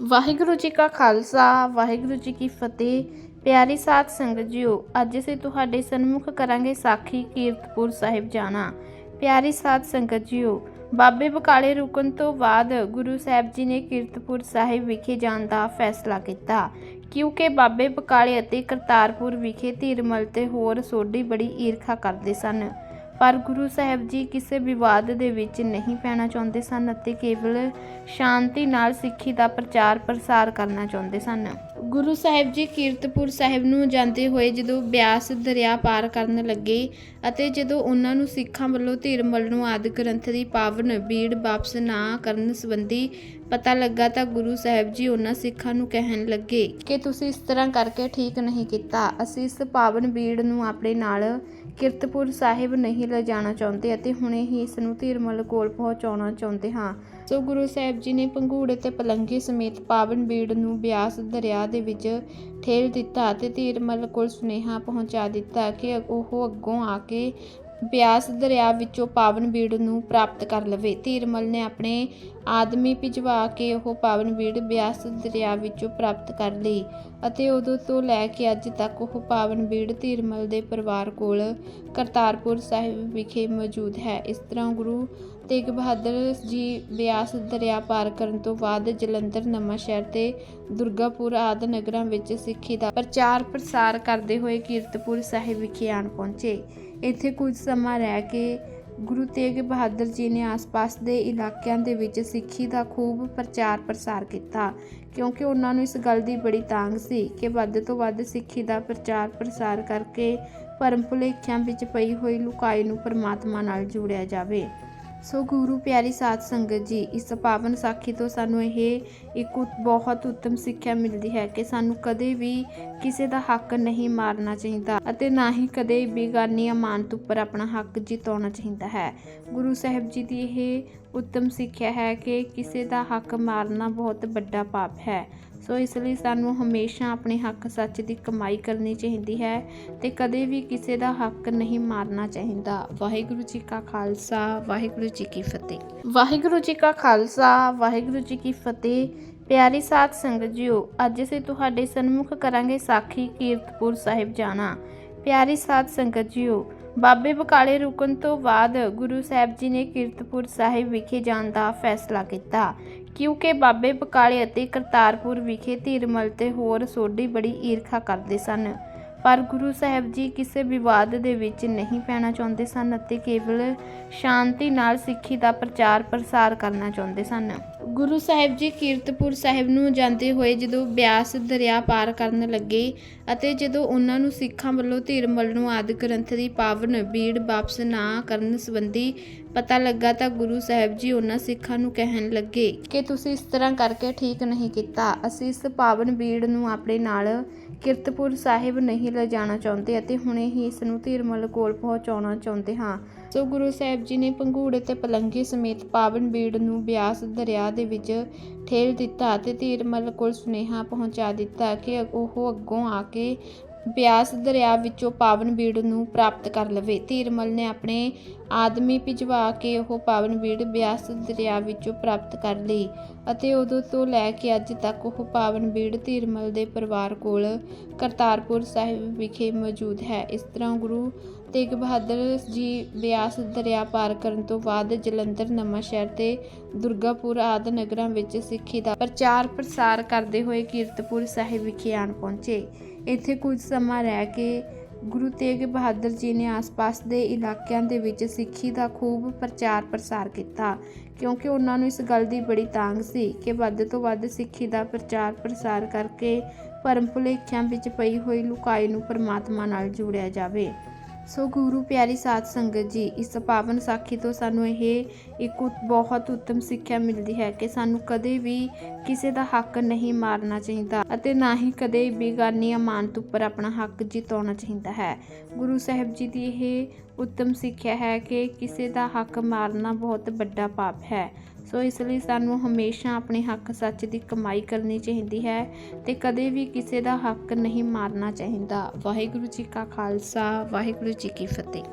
ਵਾਹਿਗੁਰੂ ਜੀ ਕਾ ਖਾਲਸਾ, ਵਾਹਿਗੁਰੂ ਜੀ ਕੀ ਫਤਿਹ। ਪਿਆਰੀ ਸਾਧ ਸੰਗਤ ਜੀਓ, ਅੱਜ ਅਸੀਂ ਤੁਹਾਡੇ ਸਨਮੁਖ ਕਰਾਂਗੇ ਸਾਖੀ ਕੀਰਤਪੁਰ ਸਾਹਿਬ ਜਾਣਾ। ਪਿਆਰੀ ਸਾਧ ਸੰਗਤ ਜੀਓ, ਬਾਬੇ ਬਕਾਲੇ ਰੁਕਣ ਤੋਂ ਬਾਅਦ ਗੁਰੂ ਸਾਹਿਬ ਜੀ ਨੇ ਕੀਰਤਪੁਰ ਸਾਹਿਬ ਵਿਖੇ ਜਾਣ ਦਾ ਫੈਸਲਾ ਕੀਤਾ। ਕਿਉਂਕਿ ਬਾਬੇ ਬਕਾਲੇ ਅਤੇ ਕਰਤਾਰਪੁਰ ਵਿਖੇ ਧੀਰਮਲ ਤੇ ਹੋਰ ਸੋਢੀ ਬੜੀ ਈਰਖਾ ਕਰਦੇ ਸਨ। ਪਰ ਗੁਰੂ ਸਾਹਿਬ ਜੀ ਕਿਸੇ ਵਿਵਾਦ ਦੇ ਵਿੱਚ ਨਹੀਂ ਪੈਣਾ ਚਾਹੁੰਦੇ ਸਨ ਅਤੇ ਕੇਵਲ ਸ਼ਾਂਤੀ ਨਾਲ ਸਿੱਖੀ ਦਾ ਪ੍ਰਚਾਰ ਪ੍ਰਸਾਰ ਕਰਨਾ ਚਾਹੁੰਦੇ ਸਨ। ਗੁਰੂ ਸਾਹਿਬ ਜੀ ਕੀਰਤਪੁਰ ਸਾਹਿਬ ਨੂੰ ਜਾਂਦੇ ਹੋਏ ਜਦੋਂ ਬਿਆਸ ਦਰਿਆ ਪਾਰ ਕਰਨ ਲੱਗੇ ਅਤੇ ਜਦੋਂ ਉਹਨਾਂ ਨੂੰ ਸਿੱਖਾਂ ਵੱਲੋਂ ਧੀਰਮਲ ਨੂੰ ਆਦਿ ਗ੍ਰੰਥ ਦੀ ਪਾਵਨ ਬੀੜ ਵਾਪਸ ਨਾ ਕਰਨ ਸੰਬੰਧੀ ਪਤਾ ਲੱਗਾ ਤਾਂ ਗੁਰੂ ਸਾਹਿਬ ਜੀ ਉਹਨਾਂ ਸਿੱਖਾਂ ਨੂੰ ਕਹਿਣ ਲੱਗੇ ਕਿ ਤੁਸੀਂ ਇਸ ਤਰ੍ਹਾਂ ਕਰਕੇ ਠੀਕ ਨਹੀਂ ਕੀਤਾ। ਅਸੀਂ ਇਸ ਪਾਵਨ ਬੀੜ ਨੂੰ ਆਪਣੇ ਨਾਲ ਕੀਰਤਪੁਰ ਸਾਹਿਬ ਨਹੀਂ ਲਿਜਾਣਾ ਚਾਹੁੰਦੇ ਅਤੇ ਹੁਣੇ ਹੀ ਇਸ ਨੂੰ ਧੀਰਮਲ ਕੋਲ ਪਹੁੰਚਾਉਣਾ ਚਾਹੁੰਦੇ ਹਾਂ। ਸੋ ਗੁਰੂ ਸਾਹਿਬ ਜੀ ਨੇ ਪੰਘੂੜੇ ਤੇ ਪਲੰਗੇ ਸਮੇਤ ਪਾਵਨ ਬੀੜ ਨੂੰ ਬਿਆਸ ਦਰਿਆ ਦੇ ਵਿੱਚ ਠੇਲ ਦਿੱਤਾ ਅਤੇ ਧੀਰਮਲ ਕੋਲ ਸੁਨੇਹਾ ਪਹੁੰਚਾ ਦਿੱਤਾ ਕਿ ਉਹ ਅੱਗੋਂ ਆ ਕੇ ਬਿਆਸ ਦਰਿਆ ਵਿੱਚੋਂ ਪਾਵਨ ਬੀੜ ਨੂੰ ਪ੍ਰਾਪਤ ਕਰ ਲਵੇ। ਧੀਰਮਲ ਨੇ ਆਪਣੇ ਆਦਮੀ ਭਿਜਵਾ ਕੇ ਉਹ ਪਾਵਨ ਬੀੜ ਬਿਆਸ ਦਰਿਆ ਵਿੱਚੋਂ ਪ੍ਰਾਪਤ ਕਰ ਲਈ ਅਤੇ ਉਦੋਂ ਤੋਂ ਲੈ ਕੇ ਅੱਜ ਤੱਕ ਉਹ ਪਾਵਨ ਬੀੜ ਧੀਰਮਲ ਦੇ ਪਰਿਵਾਰ ਕੋਲ ਕਰਤਾਰਪੁਰ ਸਾਹਿਬ ਵਿਖੇ ਮੌਜੂਦ ਹੈ। ਇਸ ਤਰ੍ਹਾਂ ਗੁਰੂ ਤੇਗ ਬਹਾਦਰ ਜੀ ਬਿਆਸ ਦਰਿਆ ਪਾਰ ਕਰਨ ਤੋਂ ਬਾਅਦ ਜਲੰਧਰ, ਨਵਾਂ ਸ਼ਹਿਰ ਤੇ ਦੁਰਗਾਪੁਰ ਆਦਿ ਨਗਰਾਂ ਵਿੱਚ ਸਿੱਖੀ ਦਾ ਪ੍ਰਚਾਰ ਪ੍ਰਸਾਰ ਕਰਦੇ ਹੋਏ ਕੀਰਤਪੁਰ ਸਾਹਿਬ ਵਿਖੇ ਆਣ ਪਹੁੰਚੇ। ਇੱਥੇ ਕੁਝ ਸਮਾਂ ਰਹਿ ਕੇ ਗੁਰੂ ਤੇਗ ਬਹਾਦਰ ਜੀ ਨੇ ਆਸ-ਪਾਸ ਦੇ ਇਲਾਕਿਆਂ ਦੇ ਵਿੱਚ ਸਿੱਖੀ ਦਾ ਖੂਬ ਪ੍ਰਚਾਰ ਪ੍ਰਸਾਰ ਕੀਤਾ, ਕਿਉਂਕਿ ਉਹਨਾਂ ਨੂੰ ਇਸ ਗੱਲ ਦੀ ਬੜੀ ਤਾਂਗ ਸੀ ਕਿ ਵੱਧ ਤੋਂ ਵੱਧ ਸਿੱਖੀ ਦਾ ਪ੍ਰਚਾਰ ਪ੍ਰਸਾਰ ਕਰਕੇ ਭਰਮ ਭੁਲੇਖਿਆਂ ਵਿੱਚ ਪਈ ਹੋਈ ਲੁਕਾਈ ਨੂੰ ਪਰਮਾਤਮਾ ਨਾਲ ਜੋੜਿਆ ਜਾਵੇ। ਸੋ ਗੁਰੂ ਪਿਆਰੀ ਸਾਧ ਸੰਗਤ ਜੀ, ਇਸ ਪਾਵਨ ਸਾਖੀ ਤੋਂ ਸਾਨੂੰ ਇਹ ਇੱਕ ਬਹੁਤ ਉੱਤਮ ਸਿੱਖਿਆ ਮਿਲਦੀ ਹੈ ਕਿ ਸਾਨੂੰ ਕਦੇ ਵੀ ਕਿਸੇ ਦਾ ਹੱਕ ਨਹੀਂ ਮਾਰਨਾ ਚਾਹੀਦਾ ਅਤੇ ਨਾ ਹੀ ਕਦੇ ਬੇਗਾਨੀ ਅਮਾਨਤ ਉੱਪਰ ਆਪਣਾ ਹੱਕ ਜਿਤਾਉਣਾ ਚਾਹੀਦਾ ਹੈ। ਗੁਰੂ ਸਾਹਿਬ ਜੀ ਦੀ ਇਹ ਉੱਤਮ ਸਿੱਖਿਆ ਹੈ ਕਿ ਕਿਸੇ ਦਾ ਹੱਕ ਮਾਰਨਾ ਬਹੁਤ ਵੱਡਾ ਪਾਪ ਹੈ। ਸੋ ਇਸ ਲਈ ਸਾਨੂੰ ਹਮੇਸ਼ਾ ਆਪਣੇ ਹੱਕ ਸੱਚ ਦੀ ਕਮਾਈ ਕਰਨੀ ਚਾਹੀਦੀ ਹੈ ਤੇ ਕਦੇ ਵੀ ਕਿਸੇ ਦਾ ਹੱਕ ਨਹੀਂ ਮਾਰਨਾ ਚਾਹੀਦਾ। ਵਾਹਿਗੁਰੂ ਜੀ ਕਾ ਖਾਲਸਾ, ਵਾਹਿਗੁਰੂ ਜੀ ਕੀ ਫਤਿਹ। ਵਾਹਿਗੁਰੂ ਜੀ ਕਾ ਖਾਲਸਾ, ਵਾਹਿਗੁਰੂ ਜੀ ਕੀ ਫਤਿਹ। ਪਿਆਰੀ ਸਾਧ ਸੰਗਤ ਜੀਓ, ਅੱਜ ਅਸੀਂ ਤੁਹਾਡੇ ਸਨਮੁਖ ਕਰਾਂਗੇ ਸਾਖੀ ਕੀਰਤਪੁਰ ਸਾਹਿਬ ਜਾਣਾ। ਪਿਆਰੀ ਸਾਧ ਸੰਗਤ ਜੀਓ, ਬਾਬੇ ਬਕਾਲੇ ਰੁਕਣ ਤੋਂ ਬਾਅਦ ਗੁਰੂ ਸਾਹਿਬ ਜੀ ਨੇ ਕੀਰਤਪੁਰ ਸਾਹਿਬ ਵਿਖੇ ਜਾਣ ਦਾ ਫੈਸਲਾ ਕੀਤਾ। ਕਿਉਂਕਿ ਬਾਬੇ ਬਕਾਲੇ ਅਤੇ ਕਰਤਾਰਪੁਰ ਵਿਖੇ ਧੀਰਮਲ ਤੇ ਹੋਰ ਸੋਢੀ ਬੜੀ ਈਰਖਾ ਕਰਦੇ ਸਨ। ਪਰ ਗੁਰੂ ਸਾਹਿਬ ਜੀ ਕਿਸੇ ਵਿਵਾਦ ਦੇ ਵਿੱਚ ਨਹੀਂ ਪੈਣਾ ਚਾਹੁੰਦੇ ਸਨ ਅਤੇ ਕੇਵਲ ਸ਼ਾਂਤੀ ਨਾਲ ਸਿੱਖੀ ਦਾ ਪ੍ਰਚਾਰ ਪ੍ਰਸਾਰ ਕਰਨਾ ਚਾਹੁੰਦੇ ਸਨ। ਗੁਰੂ ਸਾਹਿਬ ਜੀ ਕੀਰਤਪੁਰ ਸਾਹਿਬ ਨੂੰ ਜਾਂਦੇ ਹੋਏ ਜਦੋਂ ਬਿਆਸ ਦਰਿਆ ਪਾਰ ਕਰਨ ਲੱਗੇ ਅਤੇ ਜਦੋਂ ਉਹਨਾਂ ਨੂੰ ਸਿੱਖਾਂ ਵੱਲੋਂ ਧੀਰਮਲ ਨੂੰ ਆਦਿ ਗ੍ਰੰਥ ਦੀ ਪਾਵਨ, ਬੀੜ ਵਾਪਸ ਨਾ ਕਰਨ ਸੰਬੰਧੀ ਪਤਾ ਲੱਗਾ ਤਾਂ ਗੁਰੂ ਸਾਹਿਬ ਜੀ ਉਹਨਾਂ ਸਿੱਖਾਂ ਨੂੰ ਕਹਿਣ ਲੱਗੇ, ਕਿ ਤੁਸੀਂ ਇਸ ਤਰ੍ਹਾਂ ਕਰਕੇ ਠੀਕ ਨਹੀਂ ਕੀਤਾ। ਅਸੀਂ ਇਸ ਪਾਵਨ, ਬੀੜ ਨੂੰ ਆਪਣੇ ਨਾਲ ਕਿਰਤਪੁਰ ਸਾਹਿਬ ਨਹੀਂ ਲਿਜਾਣਾ ਚਾਹੁੰਦੇ ਅਤੇ ਹੁਣੇ ਹੀ ਇਸ ਨੂੰ ਧੀਰਮਲ ਕੋਲ ਪਹੁੰਚਾਉਣਾ ਚਾਹੁੰਦੇ ਹਾਂ। ਸੋ ਗੁਰੂ ਸਾਹਿਬ ਜੀ ਨੇ ਪੰਘੂੜੇ ਤੇ ਪਲੰਗੇ ਸਮੇਤ ਪਾਵਨ ਬੀੜ ਨੂੰ ਬਿਆਸ ਦਰਿਆ ਦੇ ਵਿੱਚ ਠੇਲ ਦਿੱਤਾ ਅਤੇ ਧੀਰਮਲ ਕੋਲ ਸੁਨੇਹਾ ਪਹੁੰਚਾ ਦਿੱਤਾ ਕਿ ਉਹ ਅੱਗੋਂ ਆ ਕੇ ਬਿਆਸ ਦਰਿਆ ਵਿੱਚੋਂ ਪਾਵਨ ਬੀੜ ਨੂੰ ਪ੍ਰਾਪਤ ਕਰ ਲਵੇ। ਧੀਰਮਲ ਨੇ ਆਪਣੇ ਆਦਮੀ ਭਿਜਵਾ ਕੇ ਉਹ ਪਾਵਨ ਬੀੜ ਬਿਆਸ ਦਰਿਆ ਵਿੱਚੋਂ ਪ੍ਰਾਪਤ ਕਰ ਲਈ ਅਤੇ ਉਦੋਂ ਤੋਂ ਲੈ ਕੇ ਅੱਜ ਤੱਕ ਉਹ ਪਾਵਨ ਬੀੜ ਧੀਰਮਲ ਦੇ ਪਰਿਵਾਰ ਕੋਲ ਕਰਤਾਰਪੁਰ ਸਾਹਿਬ ਵਿਖੇ ਮੌਜੂਦ ਹੈ। ਇਸ ਤਰ੍ਹਾਂ ਗੁਰੂ ਤੇਗ ਬਹਾਦਰ ਜੀ ਬਿਆਸ ਦਰਿਆ ਪਾਰ ਕਰਨ ਤੋਂ ਬਾਅਦ ਜਲੰਧਰ ਨਵਾਂ ਸ਼ਹਿਰ ਤੇ ਦੁਰਗਾਪੁਰ ਆਦਿ ਨਗਰਾਂ ਵਿੱਚ ਸਿੱਖੀ ਦਾ ਪ੍ਰਚਾਰ ਪ੍ਰਸਾਰ ਕਰਦੇ ਹੋਏ ਕੀਰਤਪੁਰ ਸਾਹਿਬ ਵਿਖੇ ਆਣ ਪਹੁੰਚੇ। ਇੱਥੇ ਕੁਝ ਸਮਾਂ ਰਹਿ ਕੇ ਗੁਰੂ ਤੇਗ ਬਹਾਦਰ ਜੀ ਨੇ ਆਸ-ਪਾਸ ਦੇ ਇਲਾਕਿਆਂ ਦੇ ਵਿੱਚ ਸਿੱਖੀ ਦਾ ਖੂਬ ਪ੍ਰਚਾਰ ਪ੍ਰਸਾਰ ਕੀਤਾ, ਕਿਉਂਕਿ ਉਹਨਾਂ ਨੂੰ ਇਸ ਗੱਲ ਦੀ ਬੜੀ ਤਾਂਗ ਸੀ ਕਿ ਵੱਧ ਤੋਂ ਵੱਧ ਸਿੱਖੀ ਦਾ ਪ੍ਰਚਾਰ ਪ੍ਰਸਾਰ ਕਰਕੇ ਭਰਮ ਭੁਲੇਖਿਆਂ ਵਿੱਚ ਪਈ ਹੋਈ ਲੁਕਾਈ ਨੂੰ ਪਰਮਾਤਮਾ ਨਾਲ ਜੋੜਿਆ ਜਾਵੇ। ਸੋ ਗੁਰੂ ਪਿਆਰੀ ਸਾਧ ਸੰਗਤ ਜੀ, ਇਸ ਪਾਵਨ ਸਾਖੀ ਤੋਂ ਸਾਨੂੰ ਇਹ ਇੱਕ ਉਤ- ਬਹੁਤ ਉੱਤਮ ਸਿੱਖਿਆ ਮਿਲਦੀ ਹੈ ਕਿ ਸਾਨੂੰ ਕਦੇ ਵੀ ਕਿਸੇ ਦਾ ਹੱਕ ਨਹੀਂ ਮਾਰਨਾ ਚਾਹੀਦਾ ਅਤੇ ਨਾ ਹੀ ਕਦੇ ਬੇਗਾਨੀ ਅਮਾਨਤ ਉੱਪਰ ਆਪਣਾ ਹੱਕ ਜਿਤਾਉਣਾ ਚਾਹੀਦਾ ਹੈ। ਗੁਰੂ ਸਾਹਿਬ ਜੀ ਦੀ ਇਹ ਉੱਤਮ ਸਿੱਖਿਆ ਹੈ ਕਿ ਕਿਸੇ ਦਾ ਹੱਕ ਮਾਰਨਾ ਬਹੁਤ ਵੱਡਾ ਪਾਪ ਹੈ। ਸੋ ਇਸ ਲਈ ਸਾਨੂੰ ਹਮੇਸ਼ਾ ਆਪਣੇ ਹੱਕ ਸੱਚ ਦੀ ਕਮਾਈ ਕਰਨੀ ਚਾਹੀਦੀ ਹੈ ਤੇ ਕਦੇ ਵੀ ਕਿਸੇ ਦਾ ਹੱਕ ਨਹੀਂ ਮਾਰਨਾ ਚਾਹੀਦਾ। ਵਾਹਿਗੁਰੂ ਜੀ ਕਾ ਖਾਲਸਾ, ਵਾਹਿਗੁਰੂ ਜੀ ਕੀ ਫਤਿਹ।